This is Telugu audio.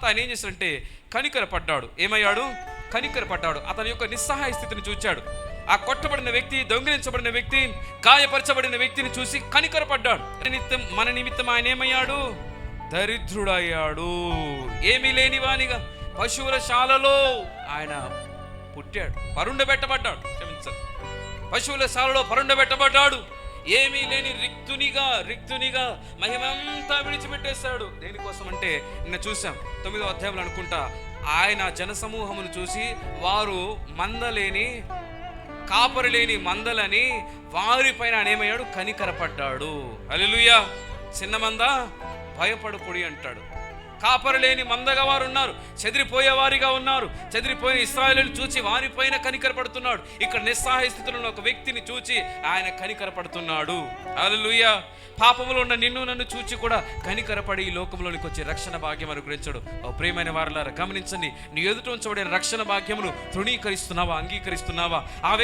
తర్వాత ఆయన ఏం చేశాడంటే కనికర పడ్డాడు ఏమయ్యాడు? కనికర పడ్డాడు అతని యొక్క నిస్సహాయ స్థితిని చూచాడు. ఆ కొట్టబడిన వ్యక్తి దొంగిలించబడిన వ్యక్తి గాయపరచబడిన వ్యక్తిని చూసి కనికర పడ్డాడు నిమిత్తం మన నిమిత్తం ఆయన ఏమయ్యాడు? దరిద్రుడయ్యాడు. ఏమీ లేనివానిగా పశువుల శాలలో ఆయన పుట్టాడు. పరుండబెట్టబడ్డాడు. క్షమించండి. పశువుల శాలలో పరుండబెట్టబడ్డాడు. ఏమీ లేని రిక్తునిగా రిక్తునిగా మహిమంతా విడిచిపెట్టేశాడు. దేనికోసం అంటే నిన్న చూసాం తొమ్మిదో అధ్యాయంలో అనుకుంటా ఆయన జనసమూహమును చూసి వారు మందలేని కాపరి లేని మందలని వారిపైన ఆయన ఏమయ్యాడు కనికరపడ్డాడు. హల్లెలూయా! చిన్న మంద భయపడుకుడి అంటాడు. కాపరి లేని మందగా వారు ఉన్నారు చెదిరిపోయేవారిగా ఉన్నారు. చెదిరిపోయిన ఇస్రాయలు చూచి వారిపైన కనికరపడుతున్నాడు. ఇక్కడ నిస్సహాయ స్థితిలో ఉన్న ఒక వ్యక్తిని చూచి ఆయన కనికరపడుతున్నాడు. హల్లెలూయా. పాపములో ఉన్న నిన్ను నన్ను చూచి కూడా కనికరపడి ఈ లోకంలోనికి వచ్చి రక్షణ భాగ్యం అనుగ్రహించడు. ఓ ప్రియమైన వారిలారా గమనించండి. నీ ఎదుట ఉంచబడిన రక్షణ భాగ్యమును తృణీకరిస్తున్నావా అంగీకరిస్తున్నావా? ఆ వ్యక్తి